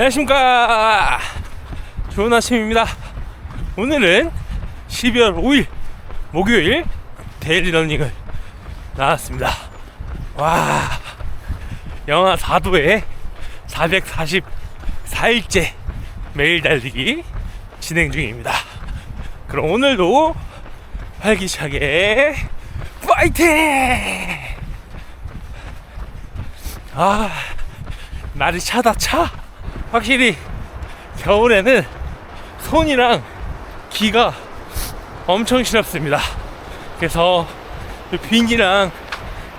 안녕하십니까. 좋은 아침입니다. 오늘은 12월 5일 목요일 데일리 러닝을 나왔습니다. 와 영하 4도에 444일째 매일 달리기 진행 중입니다. 그럼 오늘도 활기차게 파이팅! 아 날이 차다 차 확실히 겨울에는 손이랑 귀가 엄청 시렵습니다. 그래서 이 비니랑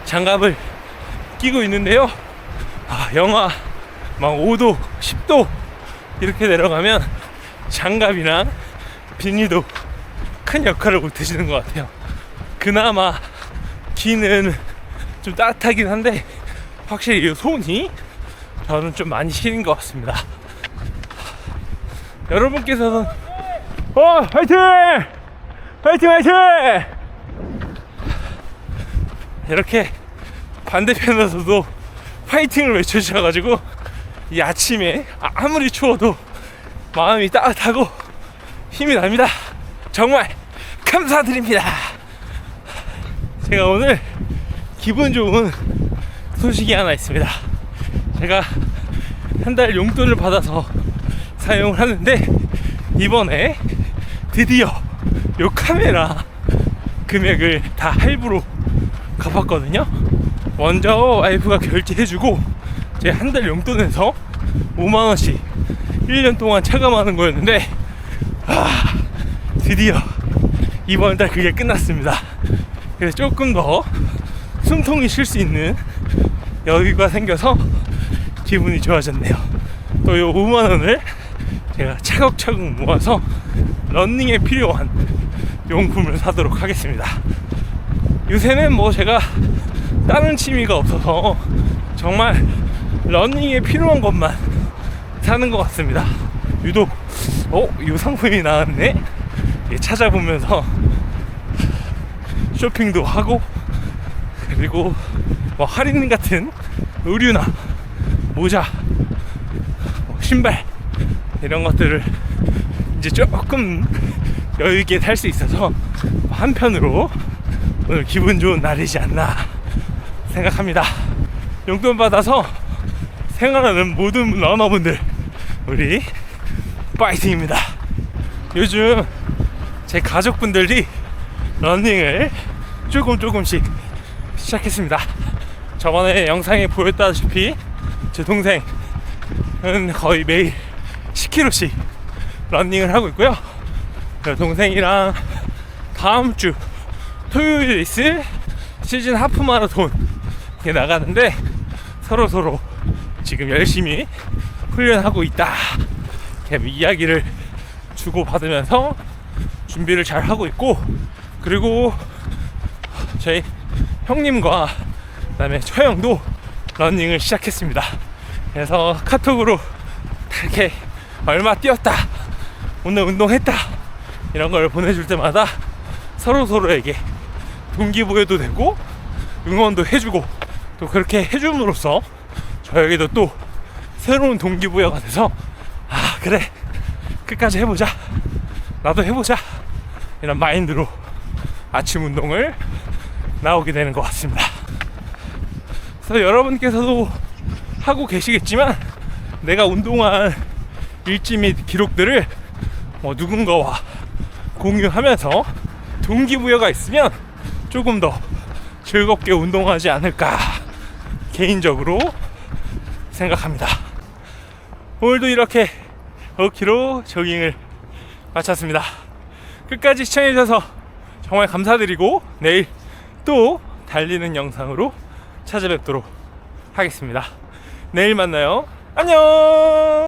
장갑을 끼고 있는데요. 아 영하 막 5도 10도 이렇게 내려가면 장갑이랑 비니도 큰 역할을 못해주는 것 같아요. 그나마 귀는 좀 따뜻하긴 한데 확실히 이 손이 저는 좀 많이 시린 것 같습니다. 여러분께서는 어 화이팅 화이팅 화이팅 이렇게 반대편에서도 파이팅을 외쳐주셔가지고 이 아침에 아- 아무리 추워도 마음이 따뜻하고 힘이 납니다. 정말 감사드립니다. 제가 오늘 기분 좋은 소식이 하나 있습니다. 제가 한 달 용돈을 받아서 사용을 하는데 이번에 드디어 요 카메라 금액을 다 할부로 갚았거든요. 먼저 와이프가 결제해주고 제 한 달 용돈에서 5만 원씩 1년 동안 차감하는 거였는데 아 드디어 이번 달 그게 끝났습니다. 그래서 조금 더 숨통이 쉴 수 있는 여유가 생겨서 기분이 좋아졌네요. 또요 5만 원을 제가 차곡차곡 모아서 런닝에 필요한 용품을 사도록 하겠습니다. 요새는 뭐 제가 다른 취미가 없어서 정말 런닝에 필요한 것만 사는 것 같습니다. 유독 어? 이 상품이 나왔네? 예, 찾아보면서 쇼핑도 하고 그리고 뭐 할인 같은 의류나 모자, 뭐 신발 이런 것들을 이제 조금 여유 있게 살수 있어서 한편으로 오늘 기분 좋은 날이지 않나 생각합니다. 용돈 받아서 생활하는 모든 러너분들 우리 파이팅입니다. 요즘 제 가족분들이 러닝을 조금 조금씩 시작했습니다. 저번에 영상에 보였다시피 제 동생은 거의 매일 10km씩 러닝을 하고 있고요. 그 동생이랑 다음 주 토요일에 있을 시즌 하프 마라톤 에 나가는데 서로 서로 지금 열심히 훈련하고 있다. 이야기를 주고 받으면서 준비를 잘 하고 있고 그리고 저희 형님과 그다음에 처형도 러닝을 시작했습니다. 그래서 카톡으로 이렇게 얼마 뛰었다, 오늘 운동했다 이런 걸 보내줄 때마다 서로 서로에게 동기부여도 되고 응원도 해주고 또 그렇게 해줌으로써 저에게도 또 새로운 동기부여가 돼서 아 그래 끝까지 해보자 나도 해보자 이런 마인드로 아침 운동을 나오게 되는 것 같습니다. 그래서 여러분께서도 하고 계시겠지만 내가 운동한 일지 및 기록들을 뭐 누군가와 공유하면서 동기부여가 있으면 조금 더 즐겁게 운동하지 않을까 개인적으로 생각합니다. 오늘도 이렇게 5km 조깅을 마쳤습니다. 끝까지 시청해주셔서 정말 감사드리고 내일 또 달리는 영상으로 찾아뵙도록 하겠습니다. 내일 만나요. 안녕!